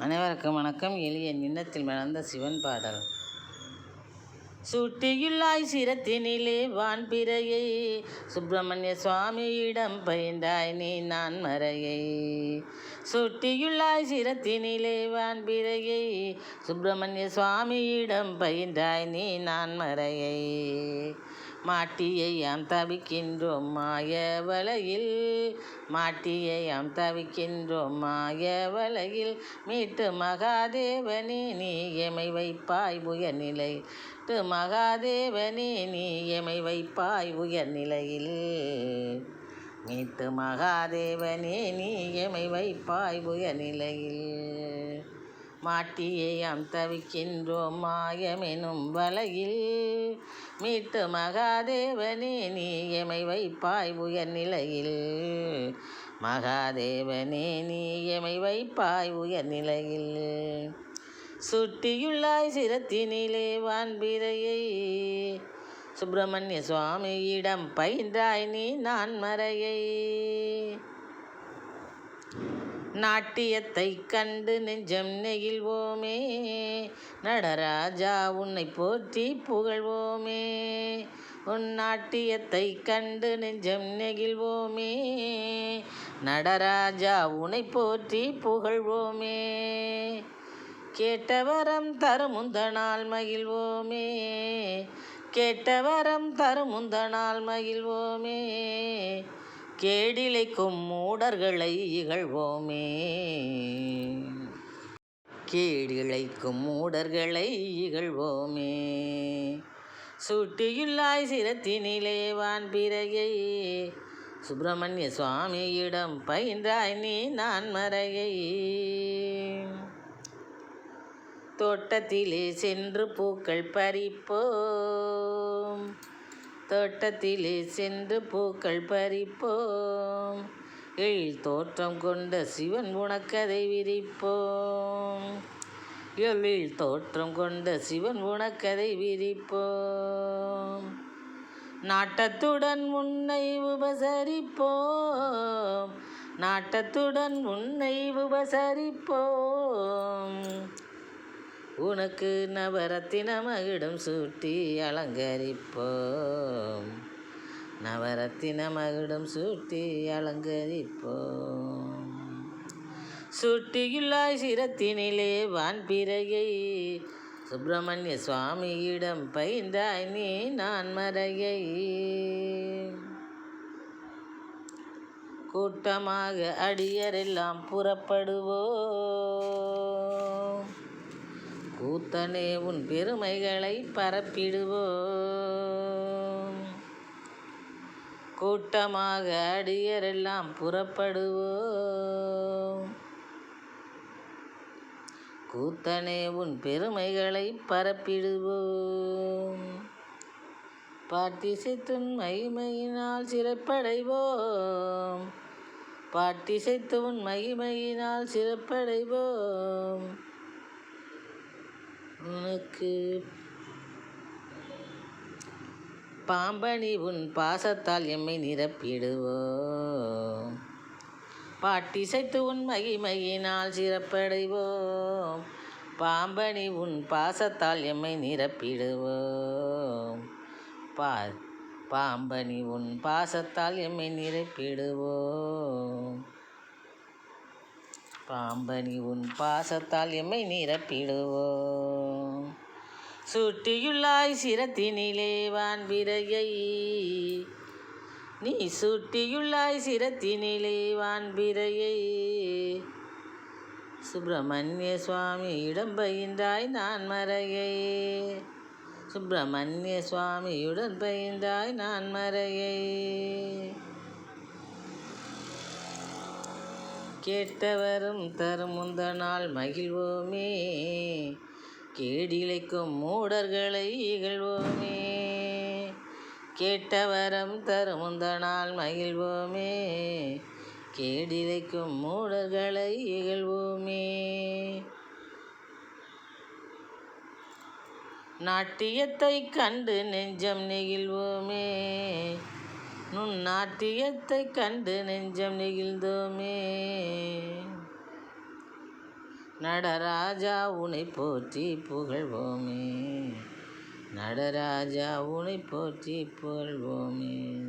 அனைவருக்கும் வணக்கம். எளிய நின்னத்தில் மணந்த சிவன் பாடல். சுட்டியுள்ளாய் சிரத்தினிலே வான்பிறையை சுப்பிரமணிய சுவாமியிடம் பயின்றாய் நீ நான் மறையை. சுட்டியுள்ளாய் சிரத்தினிலே வான்பிறையை சுப்பிரமணிய சுவாமியிடம் பயின்றாய் நீ நான் மறையை. மாட்டியை யாம் தவிக்கின்றோம் மாய வலையில் மாட்டியை யாம் தவிக்கின்றோம் மாய வலையில் மீட்டு மகாதேவனே நீ எமை வைப்பாய் உயர்நிலை. ட்டு மகாதேவனே நீ எமை வைப்பாய் உயர்நிலையில். மீட்டு மகாதேவனே நீ எமை வைப்பாய் உயர்நிலையில். மாட்டியை யாம் தவிக்கின்றோம் மாயமெனும் வலையில். மீட்டு மகாதேவனே நீ எமை வைப்பாய் உயர் நிலையில். மகாதேவனே நீ எமை வைப்பாய் உயர் நிலையில். சுட்டியுள்ளாய் சிரத்தினிலே வான்பிரையை சுப்பிரமணிய சுவாமியிடம் பயின்றாய் நீ நான் மறையை. நாட்டியத்தை கண்டு நெஞ்சம் நெகிழ்வோமே. நடராஜா உன்னை போற்றி புகழ்வோமே. உன் நாட்டியத்தை கண்டு நெஞ்சம் நெகிழ்வோமே. நடராஜா உன்னை போற்றி புகழ்வோமே. கேட்டவரம் தருமுந்தனால் மகிழ்வோமே. கேட்டவரம் தருமுந்தனால் மகிழ்வோமே. கேடிலைக்கும் மூடர்களை இகழ்வோமே. கேடிழைக்கும் மூடர்களை இகழ்வோமே. சுட்டியுள்ளாய் சிரத்தினிலே பிறகை சுப்பிரமணிய சுவாமியிடம் பயின்றாய் நீ நான் மறையை. தோட்டத்திலே சென்று பூக்கள் பறிப்போம். தோட்டத்திலே சென்று பூக்கள் பறிப்போம். எழில் தோற்றம் கொண்ட சிவன் உனக்கதை விரிப்போம். எழில் தோற்றம் கொண்ட சிவன் உனக்கதை விரிப்போம். நாட்டத்துடன் உன்னை உபசரிப்போம். நாட்டத்துடன் உன்னை உபசரிப்போம். உனக்கு நவரத்தின மகிடம் சூட்டி அலங்கரிப்போம். நவரத்தின மகிடம் சூட்டி அலங்கரிப்போம். சுட்டியுள்ளாய் சிரத்தினிலே வான் வான்பிறையை சுப்பிரமணிய சுவாமியிடம் பயின்றாய் நீ நான் மறையை. கூட்டமாக அடியரெல்லாம் புறப்படுவோ கூத்தனே உன் பெருமைகளை பரப்பிடுவோம். கூட்டமாக அடியரெல்லாம் புறப்படுவோம். கூத்தனே உன் பெருமைகளை பரப்பிடுவோம். பாட்டிசைத்துன் மகிமையினால் சிறப்படைவோம். பாட்டிசைத்து உன் மகிமையினால் சிறப்படைவோம். உனக்கு பாம்பணி உன் பாசத்தால் எம்மை நிரப்பிடுவோ பாட்டிசைத்து உன் மகிமையினால் சிறப்படைவோம். பாம்பணி உன் பாசத்தால் எம்மை நிரப்பிடுவோம். பா பாம்பணி உன் பாசத்தால் எம்மை நிரப்பிடுவோம். பாம்பனி உன் பாசத்தால் எம்மை நிரப்பிடுவோம். சுட்டியுள்ளாய் சிரத்தினிலே வான்பிறையை நீ சுட்டியுள்ளாய் சிரத்தினிலே வான்பிறையை சுப்பிரமணிய சுவாமி இடம் பயின்றாய் நான் மறையை சுப்பிரமணிய சுவாமியுடன் பயின்றாய் நான் மறையை கேட்டவரும் தரும் முந்த நாள் மகிழ்வோமே. கேடிலைக்கும் மூடர்களை இகழ்வோமே. கேட்டவரம் தருமுந்த நாள் மகிழ்வோமே. கேடிலைக்கும் மூடர்களை இகழ்வோமே. நாட்டியத்தை கண்டு நெஞ்சம் நெகிழ்வோமே. நுண் நாட்டியத்தை கண்டு நெஞ்சம் நெகிழ்ந்தோமே. நடராஜா உனை போற்றி புகழ்வோமே. நடராஜா உனை போற்றி புகழ்வோமே.